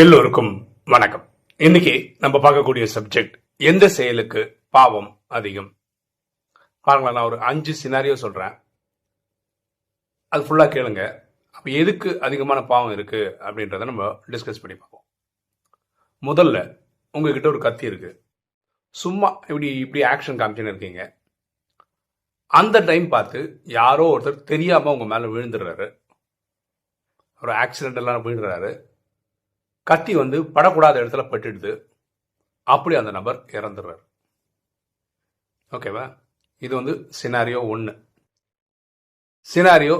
எல்லோருக்கும் வணக்கம். இன்னைக்கு நம்ம பார்க்கக்கூடிய சப்ஜெக்ட் எந்த செயலுக்கு பாவம் அதிகம்? பாருங்களேன் நான் ஒரு அஞ்சு சினாரியோ சொல்றேன். அது ஃபுல்லாக கேளுங்க. அப்போ எதுக்கு அதிகமான பாவம் இருக்கு அப்படின்றத நம்ம டிஸ்கஸ் பண்ணி பார்ப்போம். முதல்ல உங்ககிட்ட ஒரு கத்தி இருக்கு. சும்மா இப்படி இப்படி ஆக்ஷன் காமிச்சுன்னு இருக்கீங்க. அந்த டைம் பார்த்து யாரோ ஒருத்தர் தெரியாமல் உங்கள் மேலே விழுந்துடுறாரு. ஒரு ஆக்சிடென்ட் எல்லாம் விழுந்துறாரு கத்தி வந்து படக்கூடாத இடத்துல பட்டுடுது. அப்படி அந்த நபர் இறந்துடுறார். ஓகேவா? இது வந்து சினாரியோ ஒன்று சினாரியோ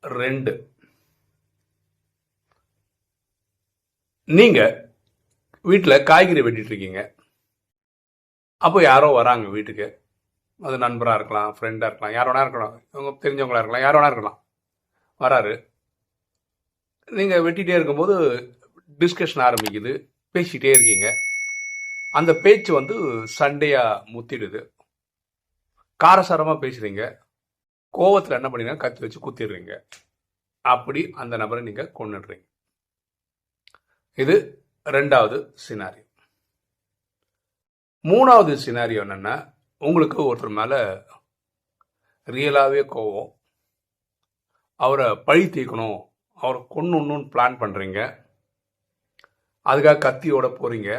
ரெண்டு. நீங்க வீட்டில் காய்கறி வெட்டிட்டுருக்கீங்க அப்போ யாரோ வராங்க வீட்டுக்கு. அது நண்பராக இருக்கலாம் ஃப்ரெண்டாக இருக்கலாம் யார் வேணா இருக்கலாம். இவங்க தெரிஞ்சவங்களா இருக்கலாம் யார் வேணா இருக்கலாம். வராரு. நீங்கள் வெட்டிகிட்டே இருக்கும்போது டிஸ்கஷன் ஆரம்பிக்குது. பேசிக்கிட்டே இருக்கீங்க. அந்த பேச்சு வந்து சண்டையாக முத்திடுது. காரசாரமாக பேசுகிறீங்க கோவத்தில் என்ன பண்ணீங்கன்னா கத்தி வச்சு குத்திடுறீங்க. அப்படி அந்த நபரை நீங்கள் கொண்டுடுறீங்க இது ரெண்டாவது சினாரியோ மூணாவது சினாரியோ என்னென்னா உங்களுக்கு ஒருத்தர் மேலே ரியலாகவே கோவம். அவரை பழி தீர்க்கணும். அவரை கொண்டு பிளான் பண்ணுறீங்க அதுக்காக கத்தியோட போகிறீங்க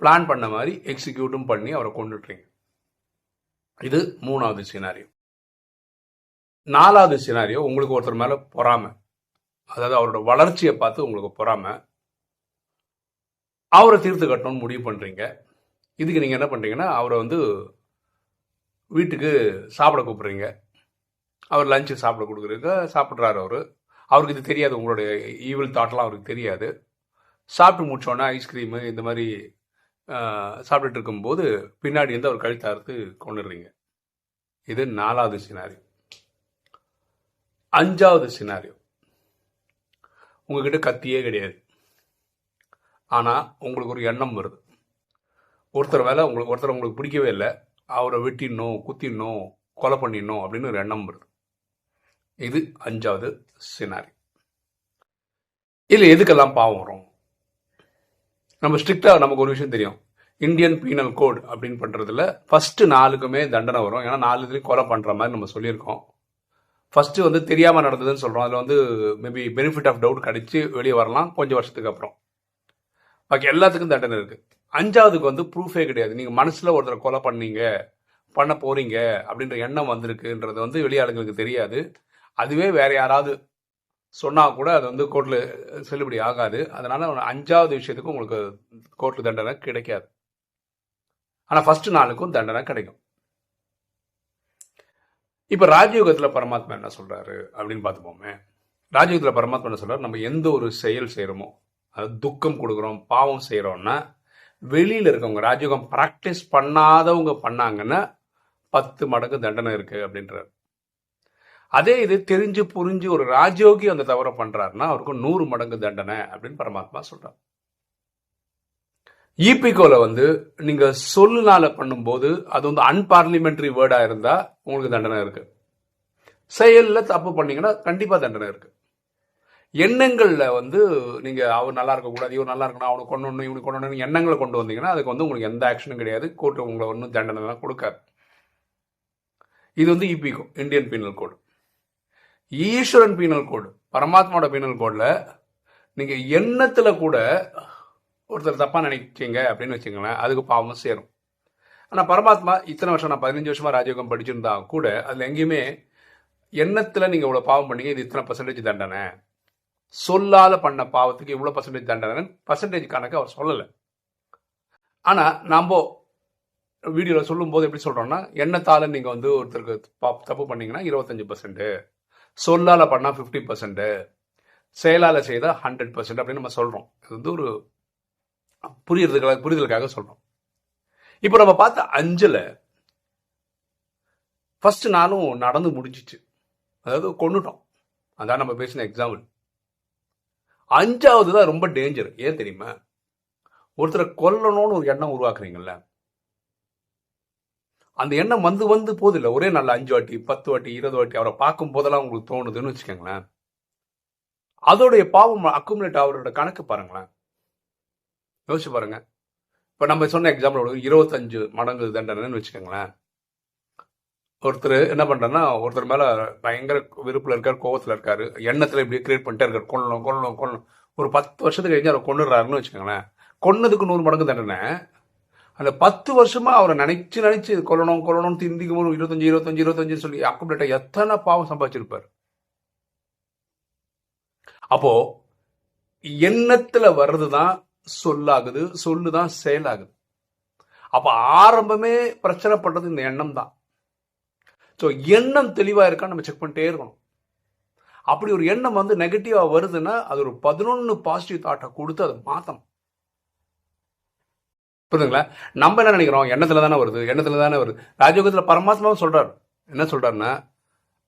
பிளான் பண்ண மாதிரி எக்ஸிக்யூட்டும் பண்ணி அவரை கொண்டுட்றீங்க இது மூணாவது சினாரியோ நாலாவது சினாரியோ உங்களுக்கு ஒருத்தர் மேலே பொறாம. அதாவது அவரோட வளர்ச்சியை பார்த்து உங்களுக்கு பொறாம. அவரை தீர்த்து கட்டணும்னு முடிவு பண்ணுறீங்க இதுக்கு நீங்கள் என்ன பண்ணுறீங்கன்னா அவரை வந்து வீட்டுக்கு சாப்பிட கூப்பிட்றீங்க. அவர் லஞ்சு சாப்பிட கொடுக்குறீங்க. சாப்பிட்றாரு அவர். அவருக்கு இது தெரியாது. உங்களுடைய ஈவில் தாட்லாம் அவருக்கு தெரியாது. சாப்பிட்டு முடிச்சோன்னா ஐஸ்கிரீமு இந்த மாதிரி சாப்பிட்டுட்டு இருக்கும்போது பின்னாடி இருந்து அவர் கழுத்தார்த்து கொண்டுடுறீங்க. இது நாலாவது சினாரியோ அஞ்சாவது சினாரியோ உங்ககிட்ட கத்தியே கிடையாது. ஆனால் உங்களுக்கு ஒரு எண்ணம் வருது. ஒருத்தர் வேலை உங்களுக்கு ஒருத்தர் உங்களுக்கு பிடிக்கவே இல்லை. அவரை வெட்டிடணும் குத்திடணும் கொலை பண்ணிடணும் அப்படின்னு ஒரு எண்ணம் வருது. இது அஞ்சாவது சினாரி இல்லை எதுக்கெல்லாம் பாவம் வரும்? நம்ம ஸ்ட்ரிக்டாக நமக்கு ஒரு விஷயம் தெரியும். இந்தியன் பீனல் கோட் அப்படின்னு பண்ணுறதுல ஃபஸ்ட்டு நாளுக்குமே தண்டனை வரும். ஏன்னா நாலு இதுலேயும் கொலை பண்ணுற மாதிரி நம்ம சொல்லியிருக்கோம். ஃபஸ்ட்டு வந்து தெரியாமல் நடந்ததுன்னு சொல்கிறோம் அதில் வந்து மேபி பெனிஃபிட் ஆஃப் டவுட் கிடைச்சி வெளியே வரலாம். கொஞ்சம் வருஷத்துக்கு அப்புறம். பாக்கி எல்லாத்துக்கும் தண்டனை இருக்குது அஞ்சாவதுக்கு வந்து ப்ரூஃபே கிடையாது. நீங்கள் மனசில் ஒருத்தரை கொலை பண்ணீங்க பண்ண போகிறீங்க அப்படின்ற எண்ணம் வந்திருக்குன்றது வந்து வெளியாளுங்களுக்கு தெரியாது. அதுவே வேற யாராவது சொன்னால் கூட அது வந்து கோர்ட்டில் செல்லுபடி ஆகாது. அதனால் அஞ்சாவது விஷயத்துக்கும் உங்களுக்கு கோர்ட்டில் தண்டனை கிடைக்காது. ஆனால் ஃபஸ்ட்டு நாளுக்கும் தண்டனை கிடைக்கும். இப்போ ராஜயோகத்தில் பரமாத்மா என்ன சொல்கிறாரு அப்படின்னு பார்த்துப்போமே. ராஜயோகத்தில் பரமாத்மா என்ன சொல்கிறார் நம்ம எந்த ஒரு செயல் செய்கிறோமோ அதாவது துக்கம் கொடுக்குறோம் பாவம் செய்கிறோம்னா வெளியில் இருக்கவங்க ராஜயோகம் ப்ராக்டிஸ் பண்ணாதவங்க பண்ணாங்கன்னா பத்து மடங்கு தண்டனை இருக்குது அப்படின்றார். அதே இது தெரிஞ்சு புரிஞ்சு ஒரு ராஜயோகி அந்த தவறை பண்றாருன்னா அவருக்கு நூறு மடங்கு தண்டனை அப்படின்னு பரமாத்மா சொல்றார். ஈபிகோல வந்து நீங்க சொல்லுனால பண்ணும்போது அது வந்து அன்பார்லிமெண்ட்ரி வேர்டா இருந்தா உங்களுக்கு தண்டனை இருக்கு. செயல்ல தப்பு பண்ணீங்கன்னா கண்டிப்பா தண்டனை இருக்கு. எண்ணங்கள்ல வந்து நீங்க அவர் நல்லா இருக்கக்கூடாது இவர் நல்லா இருக்கணும் அவனுக்கு கொண்டு இவனுக்கு கொண்டு எண்ணங்களை கொண்டு வந்தீங்கன்னா அதுக்கு வந்து உங்களுக்கு எந்த ஆக்ஷனும் கிடையாது. கோர்ட்டு உங்களை ஒன்றும் தண்டனை கொடுக்காது. இது வந்து இபிகோ Indian penal code Eswaran penal code பரமாத்மாவோட penal கோடில் நீங்கள் எண்ணத்தில் கூட ஒருத்தர் தப்பாக நினைச்சிங்க அப்படின்னு வச்சுங்களேன் அதுக்கு பாவம் சேரும். ஆனால் பரமாத்மா இத்தனை வருஷம் நான் பதினஞ்சு வருஷமாக ராஜயோகம் படிச்சிருந்தா கூட அதில் எங்கேயுமே எண்ணத்தில் நீங்கள் இவ்வளோ பாவம் பண்ணீங்க இது இத்தனை பர்சன்டேஜ் தண்டனை. சொல்லாத பண்ண பாவத்துக்கு இவ்வளோ பர்சன்டேஜ் தண்டனை பர்சன்டேஜ் கணக்கு அவர் சொல்லலை. ஆனால் நம்ம வீடியோவில் சொல்லும்போது எப்படி சொல்கிறோன்னா எண்ணத்தால் நீங்கள் வந்து ஒருத்தருக்கு தப்பு பண்ணீங்கன்னா இருபத்தஞ்சி பர்சன்ட்டு சொல்லால் பண்ணால் ஃபிஃப்டி பர்சன்ட்டு செயலால் செய்தால் ஹண்ட்ரட் பர்சன்ட் அப்படின்னு நம்ம சொல்கிறோம் இது வந்து ஒரு புரியறதுக்காக புரிதலுக்காக சொல்கிறோம் இப்போ நம்ம பார்த்த அஞ்சில் ஃபஸ்ட்டு நானும் நடந்து முடிஞ்சிச்சு. அதாவது கொண்டுட்டோம். அதான் நம்ம பேசின எக்ஸாம்பிள் அஞ்சாவது தான் ரொம்ப டேஞ்சர் ஏன் தெரியுமா? ஒருத்தரை கொல்லணும்னு ஒரு எண்ணம் உருவாக்குறீங்கல்ல? அந்த எண்ணம் வந்து வந்து போதில்லை. ஒரே நல்ல அஞ்சு வாட்டி பத்து வாட்டி இருபது வாட்டி அவரை பார்க்கும் போதெல்லாம் உங்களுக்கு தோணுதுன்னு வச்சுக்கோங்களேன். அதோடைய பாவம் அக்குமுலேட் அவரோட கணக்கு பாருங்களேன். யோசிச்சு பாருங்க. இப்போ நம்ம சொன்ன எக்ஸாம்பிள் இருபத்தஞ்சு மடங்கு தண்டனைன்னு வச்சுக்கோங்களேன். ஒருத்தர் என்ன பண்ணுறேன்னா ஒருத்தர் மேலே பயங்கர விருப்பில் இருக்கார் கோவத்தில் இருக்கார் எண்ணத்தில் இப்படி கிரியேட் பண்ணிட்டே இருக்கார். கொள்ளணும் கொள்ளணும் கொள்ளணும் ஒரு பத்து வருஷத்துக்கு கழிஞ்சு அவரை கொண்டுடுறாருன்னு வச்சுக்கோங்களேன். கொன்னதுக்கு நூறு மடங்கு தண்டனை. அந்த பத்து வருஷமா அவரை நினைச்சு நினைச்சு கொல்லணும் கொல்லணும் திந்திக்கு ஒரு இருபத்தஞ்சு இருபத்தஞ்சு இருபத்தஞ்சு சொல்லி அக்குமுலேட்டா எத்தனை பாவம் சம்பாதிச்சிருப்பார்? அப்போ எண்ணத்துல வர்றதுதான் சொல்லாகுது சொல்லுதான் செயலாகுது. அப்ப ஆரம்பமே பிரச்சனை பண்றது இந்த எண்ணம் தான் ஸோ எண்ணம் தெளிவா இருக்கான்னு நம்ம செக் பண்ணிட்டே இருக்கணும். அப்படி ஒரு எண்ணம் வந்து நெகட்டிவா வருதுன்னா அது ஒரு பதினொன்னு பாசிட்டிவ் தாட்டை கொடுத்து அதை மாத்தணும். புரியுதுங்களா நம்ம என்ன நினைக்கிறோம்? எண்ணத்தில் தானே வருது எண்ணத்தில் தானே வருது. ராஜயோகத்தில் பரமாத்மாவும் சொல்கிறார் என்ன சொல்கிறாருன்னா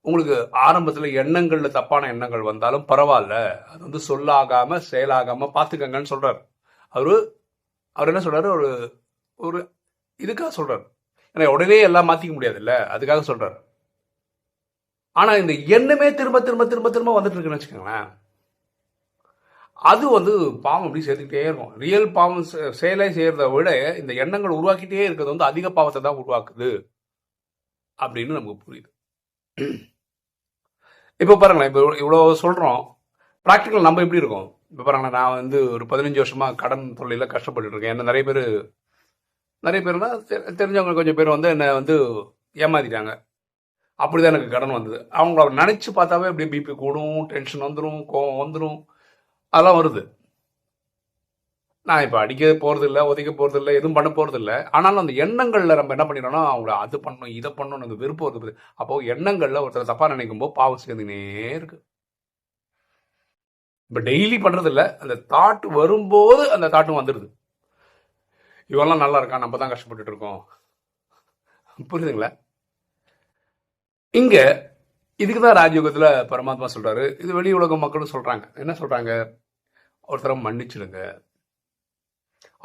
உங்களுக்கு ஆரம்பத்தில் எண்ணங்கள்ல தப்பான எண்ணங்கள் வந்தாலும் பரவாயில்ல. அது வந்து சொல்லாகாமல் செயலாகாமல் பார்த்துக்கங்கன்னு சொல்கிறார் அவர் அவர் என்ன சொல்கிறார் ஒரு ஒரு இதுக்காக சொல்கிறார் ஏன்னா உடனே எல்லாம் மாற்றிக்க முடியாதுல்ல. அதுக்காக சொல்கிறார் ஆனால் இந்த எண்ணமே திரும்ப திரும்ப திரும்ப திரும்ப வந்துட்டு இருக்குன்னு வச்சுக்கோங்களேன். அது வந்து பாவம் அப்படி சேர்த்துக்கிட்டே இருக்கும். ரியல் பாவம் செ- செயலை செய்கிறத விட இந்த எண்ணங்கள் உருவாக்கிட்டே இருக்கிறது வந்து அதிக பாவத்தை தான் உருவாக்குது. அப்படின்னு நமக்கு புரியுது. இப்போ பாருங்களேன் இப்போ இவ்வளோ சொல்கிறோம் ப்ராக்டிக்கல் நம்ம எப்படி இருக்கோம்? இப்போ பாருங்களேன் நான் வந்து ஒரு பதினஞ்சு வருஷமாக கடன் தொல்லையில கஷ்டப்பட்டு இருக்கேன். என்ன நிறைய பேர் நிறைய பேர்னா தெ- தெரிஞ்சவங்க கொஞ்சம் பேர் வந்து என்னை வந்து ஏமாத்திட்டாங்க. அப்படிதான் எனக்கு கடன் வந்தது. அவங்கள நினச்சி பார்த்தாவே அப்படியே பிபி கூடும் டென்ஷன் வந்துடும் கோவம் வந்துடும் அதெல்லாம் வருது. நான் இப்போ அடிக்க போறது ஒதுக்க உதைக்க எதுவும் பண்ண போகிறதில்ல ஆனாலும் அந்த எண்ணங்களில் நம்ம என்ன பண்ணிடுறோம்னா அவங்கள அது பண்ணணும் இதை பண்ணணும் எனக்கு விருப்பம் இருக்குது அப்போது எண்ணங்களில் ஒருத்தர் தப்பாக நினைக்கும் போது பாவம் சேர்ந்துனே இருக்கு. இப்போ டெய்லி பண்ணுறதில்ல அந்த தாட் வரும்போது அந்த தாட்டும் வந்துடுது இவெல்லாம் நல்லா இருக்கான் நம்ம தான் கஷ்டப்பட்டுட்டு இருக்கோம். புரியுதுங்களா? இங்கே இதுக்கு தான் ராஜயோகத்தில் பரமாத்மா சொல்கிறாரு இது வெளி உலக மக்களும் சொல்கிறாங்க என்ன சொல்கிறாங்க ஒருத்தரை மன்னிச்சிடுங்க.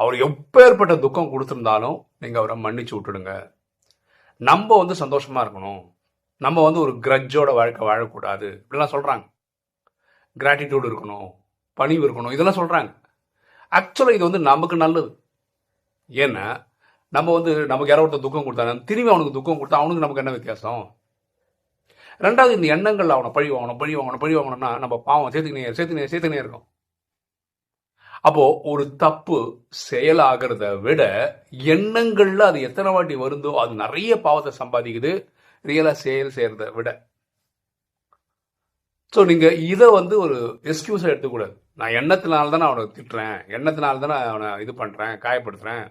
அவர் எப்பேற்பட்ட துக்கம் கொடுத்துருந்தாலும் நீங்கள் அவரை மன்னிச்சு விட்டுடுங்க. நம்ம வந்து சந்தோஷமாக இருக்கணும். நம்ம வந்து ஒரு கிரட்ஜோட வாழ்க்கை வாழக்கூடாது. இப்படிலாம் சொல்கிறாங்க கிராட்டிடியூடு இருக்கணும். பணிவு இருக்கணும். இதெல்லாம் சொல்கிறாங்க ஆக்சுவலாக இது வந்து நமக்கு நல்லது. ஏன்னா நம்ம வந்து நமக்கு யாரோ ஒருத்தர் துக்கம் கொடுத்தாங்க. திரும்பி அவனுக்கு துக்கம் கொடுத்தா அவனுக்கு நமக்கு என்ன வித்தியாசம்? ரெண்டாவது இந்த எண்ணங்கள் அவனை பழி வாங்கணும் பழி வாங்கணும் பழி வாங்கணும்னா நம்ம பாவம் சேர்த்துக்கினே சேர்த்துக்கினே சேர்த்துக்கினே இருக்கும். அப்போ ஒரு தப்பு செயலாகிறத விட எண்ணங்கள்ல அது எத்தனை வாட்டி வருந்தோ அது நிறைய பாவத்தை சம்பாதிக்குது ரியலா செயல் செய்யறத விட. ஸோ நீங்க இதை வந்து ஒரு எக்ஸ்கியூஸா எடுத்துக்கூடாது. நான் எண்ணத்தினால தானே அவனை திட்டுறேன் எண்ணத்தினால தானே அவனை இது பண்றேன் காயப்படுத்துறேன்.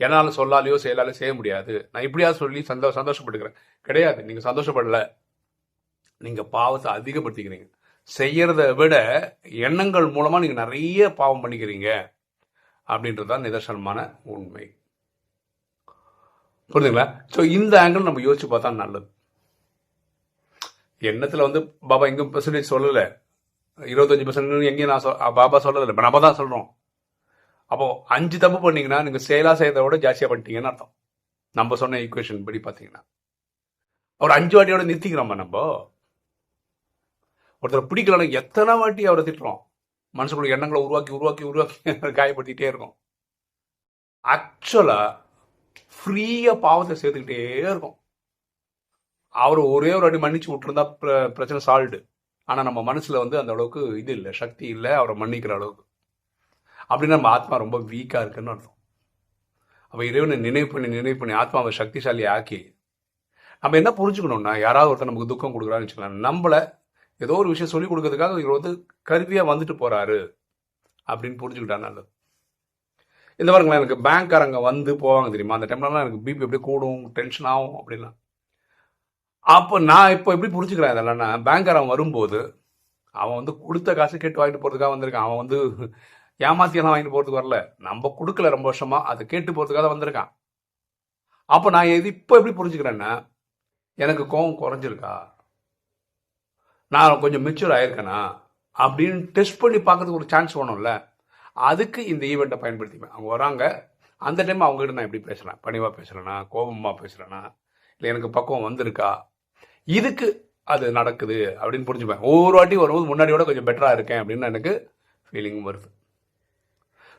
என்னால் சொல்லாலையோ செயலாலையோ செய்ய முடியாது. நான் இப்படியாவது சொல்லி சந்தோ சந்தோஷப்பட்டுக்கிறேன். கிடையாது நீங்க சந்தோஷப்படல. நீங்க பாவத்தை அதிகப்படுத்திக்கிறீங்க. செய்யறத விட எண்ணங்கள் மூலமா நீங்க நிறைய பாவம் பண்ணிக்கிறீங்க அப்படின்றது தான் நிதர்சனமான உண்மை. புரியுதுங்களா ஸோ இந்த ஆங்கிள் நம்ம யோசிச்சு பார்த்தா நல்லது. எண்ணத்துல வந்து பாபா எங்கும் பெர்சன்டேஜ் சொல்லல. இருபத்தஞ்சு பெர்சன்ட் எங்கேயும் நான் சொல் பாபா சொல்லல. இப்போ நம்ம தான் சொல்றோம். அப்போ அஞ்சு தப்பு பண்ணீங்கன்னா நீங்க செயலா செய்கிறத விட ஜாஸ்தியா பண்ணிட்டீங்கன்னு அர்த்தம். நம்ம சொன்ன ஈக்குவேஷன் படி பாத்தீங்கன்னா ஒரு அஞ்சு வாட்டியோட நிறுத்திக்கிறோமா நம்ம? ஒருத்தரை பிடிக்கலன்னா எத்தனை வாட்டி அவரை திட்டுறோம்? மனசுக்குள்ள எண்ணங்களை உருவாக்கி உருவாக்கி உருவாக்கி காயப்படுத்திட்டே இருக்கும். ஆக்சுவலா ஃப்ரீயா பாவத்தை சேர்த்துக்கிட்டே இருக்கும். அவர் ஒரே ஒரு அடி மன்னிச்சு விட்டுருந்தா பிர- பிரச்சனை சால்வ்டு ஆனா நம்ம மனசுல வந்து அந்த அளவுக்கு இது இல்லை சக்தி இல்லை அவரை மன்னிக்கிற அளவுக்கு. அப்படின்னா நம்ம ஆத்மா ரொம்ப வீக்கா இருக்குன்னு அர்த்தம். அப்ப இறைவனை நினைவு பண்ணி நினைவு பண்ணி ஆத்மாவை சக்திசாலி ஆக்கி நம்ம என்ன புரிஞ்சுக்கணும்னா யாராவது ஒருத்தர் நமக்கு துக்கம் கொடுக்குறான்னு வச்சுக்கலாம் நம்மளை ஏதோ ஒரு விஷயம் சொல்லி கொடுக்கறதுக்காக இவர் வந்து கருவியாக வந்துட்டு போகிறாரு அப்படின்னு புரிஞ்சுக்கிட்டா நல்லது. இந்த பாருங்களேன் எனக்கு பேங்க்காரங்க வந்து போவாங்க தெரியுமா? அந்த டைம்லலாம் எனக்கு பிபி எப்படி கூடும் டென்ஷன் ஆகும் அப்படின்லாம். அப்போ நான் இப்போ எப்படி புரிஞ்சுக்கிறேன் இதெல்லாம்னா பேங்க்காரன் வரும்போது அவன் வந்து கொடுத்த காசு கேட்டு வாங்கிட்டு போகிறதுக்காக வந்திருக்கான். அவன் வந்து ஏமாத்தியெல்லாம் வாங்கிட்டு போகிறதுக்கு வரல. நம்ம கொடுக்கல ரொம்ப வருஷமா அதை கேட்டு போகிறதுக்காக வந்திருக்கான். அப்போ நான் இது இப்போ எப்படி புரிஞ்சுக்கிறேன்னா எனக்கு கோவம் குறைஞ்சிருக்கா? நான் கொஞ்சம் மெச்சூர் ஆயிருக்கேனா? அப்படின்னு டெஸ்ட் பண்ணி பார்க்கறதுக்கு ஒரு சான்ஸ் வேணும்ல. அதுக்கு இந்த ஈவெண்ட்டை பயன்படுத்திப்பேன். அவங்க வராங்க. அந்த டைம் அவங்ககிட்ட நான் எப்படி பேசுகிறேன் பணிவாக பேசுகிறேன்னா கோபமாக பேசுகிறேன்னா இல்லை எனக்கு பக்குவம் வந்திருக்கா? இதுக்கு அது நடக்குது அப்படின்னு புரிஞ்சுப்பேன். ஒவ்வொரு வாட்டி வரும்போது முன்னாடியோட கொஞ்சம் பெட்டராக இருக்கேன் அப்படின்னு எனக்கு ஃபீலிங் வருது.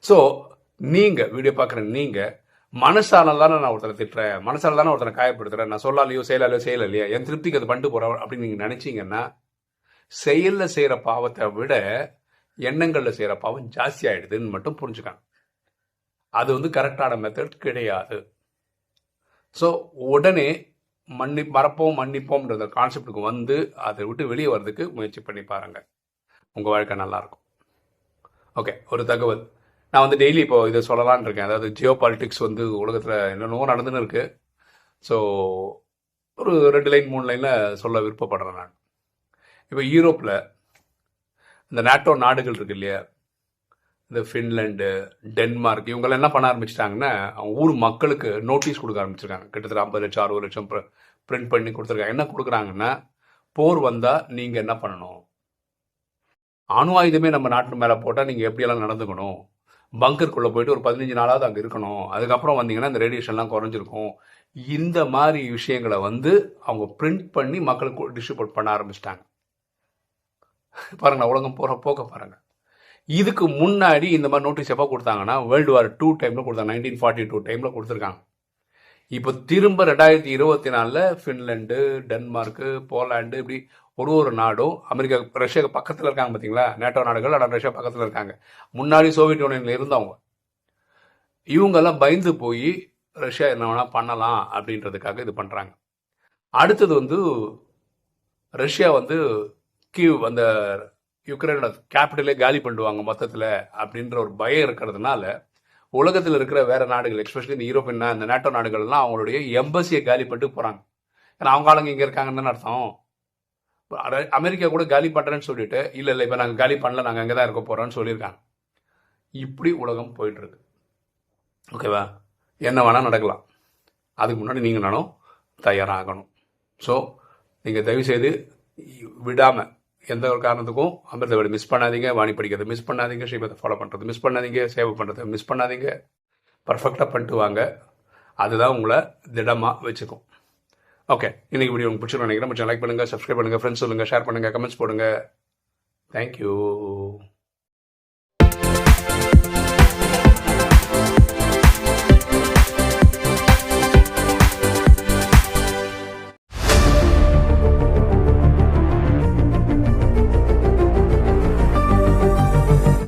ஸோ நீங்கள் வீடியோ பார்க்குற நீங்கள் மனசால தானே நான் ஒருத்தரை திட்டுறேன். மனசால தானே ஒருத்தரை காயப்படுத்துறேன். நான் சொல்லாலையோ செயலாலையோ செய்யலையோ? என் திருப்திக்கு அது பண்ணிட்டு போகிறேன் அப்படின்னு நீங்கள் நினச்சிங்கன்னா செயலில் செய்கிற பாவத்தை விட எண்ணங்களில் செய்கிற பாவம் ஜாஸ்தி ஆகிடுதுன்னு மட்டும் புரிஞ்சுக்காங்க அது வந்து கரெக்டான மெத்தட் கிடையாது. ஸோ உடனே மன்னி மறப்போம் மன்னிப்போம்ன்ற கான்செப்டுக்கு வந்து அதை விட்டு வெளியே வர்றதுக்கு முயற்சி பண்ணி பாருங்க. உங்கள் வாழ்க்கை நல்லாயிருக்கும் ஓகே ஒரு தகவல். நான் வந்து டெய்லி இப்போ இதை சொல்லலான்னு இருக்கேன். அதாவது ஜியோ பாலிட்டிக்ஸ் வந்து உலகத்தில் என்னென்னவோ நடந்துன்னு இருக்குது ஸோ ஒரு ரெண்டு லைன் மூணு லைனில் சொல்ல விருப்பப்படுறேன் நான். இப்போ யூரோப்பில் இந்த நாட்டோ நாடுகள் இருக்கு இல்லையா? இந்த ஃபின்லாண்டு டென்மார்க் இவங்கெல்லாம் என்ன பண்ண ஆரம்பிச்சிட்டாங்கன்னா அவங்க ஊர் மக்களுக்கு நோட்டீஸ் கொடுக்க ஆரம்பிச்சிருக்காங்க. கிட்டத்தட்ட ஐம்பது லட்சம் அறுபது லட்சம் பிரிண்ட் பண்ணி கொடுத்துருக்காங்க. என்ன கொடுக்குறாங்கன்னா போர் வந்தால் நீங்கள் என்ன பண்ணணும்? அணு ஆயுதமே நம்ம நாட்டு மேலே போட்டால் நீங்கள் எப்படியெல்லாம் நடந்துக்கணும்? பங்கருக்குள்ளே போயிட்டு ஒரு பதினஞ்சு நாளாவது அங்கே இருக்கணும். அதுக்கப்புறம் வந்தீங்கன்னா இந்த ரேடியேஷன்லாம் குறைஞ்சிருக்கும். இந்த மாதிரி விஷயங்களை வந்து அவங்க பிரிண்ட் பண்ணி மக்களுக்கு டிஸ்ட்ரிபியூட் பண்ண ஆரம்பிச்சிட்டாங்க. பாருங்க உலகம் போகிற போக்க பாருங்கள் இதுக்கு முன்னாடி இந்த மாதிரி நோட்டீஸ் எப்போ கொடுத்தாங்கன்னா வேர்ல்டு வார் டூ டைமில் கொடுத்தாங்க நைன்டீன் ஃபார்ட்டி டூ டைமில் கொடுத்துருக்காங்க. இப்போ திரும்ப ரெண்டாயிரத்தி இருபத்தி நாலில் ஃபின்லாண்டு டென்மார்க்கு போலாண்டு இப்படி ஒரு ஒரு நாடும் அமெரிக்கா ரஷ்யா பக்கத்தில் இருக்காங்க பார்த்தீங்களா நேட்டோ நாடுகள் ஆனால் ரஷ்யா பக்கத்தில் இருக்காங்க. முன்னாடி சோவியத் யூனியனில் இருந்தவங்க. இவங்கெல்லாம் பயந்து போய் ரஷ்யா என்ன வேணால் பண்ணலாம் அப்படின்றதுக்காக இது பண்ணுறாங்க அடுத்தது வந்து ரஷ்யா வந்து கீவ் அந்த யுக்ரைனோட கேபிட்டலே காலி பண்ணுவாங்க மொத்தத்தில் அப்படின்ற ஒரு பயம் இருக்கிறதுனால உலகத்தில் இருக்கிற வேற நாடுகள் எக்ஸ்பெஷலி இந்த யூரோப்பியன் இந்த நேட்டோ நாடுகள்லாம் அவங்களுடைய எம்பசியை காலி பண்ணிட்டு போகிறாங்க ஏன்னா அவங்க ஆளுங்க இங்கே இருக்காங்கன்னு அர்த்தம். அமெரிக்கா கூட காலி பண்ணுறேன்னு சொல்லிட்டு இல்லை இல்லை இப்போ நாங்கள் காலி பண்ணல நாங்கள் அங்கே தான் இருக்க போகிறோம்னு சொல்லியிருக்காங்க. இப்படி உலகம் போயிட்டுருக்கு. ஓகேவா என்ன வேணால் நடக்கலாம். அதுக்கு முன்னாடி நீங்கள் நானும் தயாராகணும். ஸோ நீங்கள் தயவுசெய்து விடாமல் எந்த ஒரு காரணத்துக்கும் அமிர்த வேலை மிஸ் பண்ணாதீங்க வாணி படிக்கிறது மிஸ் பண்ணாதீங்க ஸ்ரீமத்தை ஃபாலோ பண்ணுறது மிஸ் பண்ணாதீங்க சேவை பண்ணுறது மிஸ் பண்ணாதீங்க. பர்ஃபெக்டாக பண்ணிட்டு வாங்க. அதுதான் உங்களை திடமாக வச்சுக்கும். ஓகே இன்னைக்கு வீடியோ உங்களுக்கு பிடிச்சிருக்கோம் நினைக்கிறேன். கொஞ்சம் லைக் பண்ணுங்கள் சப்ஸ்கிரைப் பண்ணுங்கள் ஃப்ரெண்ட்ஸ் சொல்லுங்கள் ஷேர் பண்ணுங்கள் கமெண்ட்ஸ் போடுங்க. தேங்க்யூ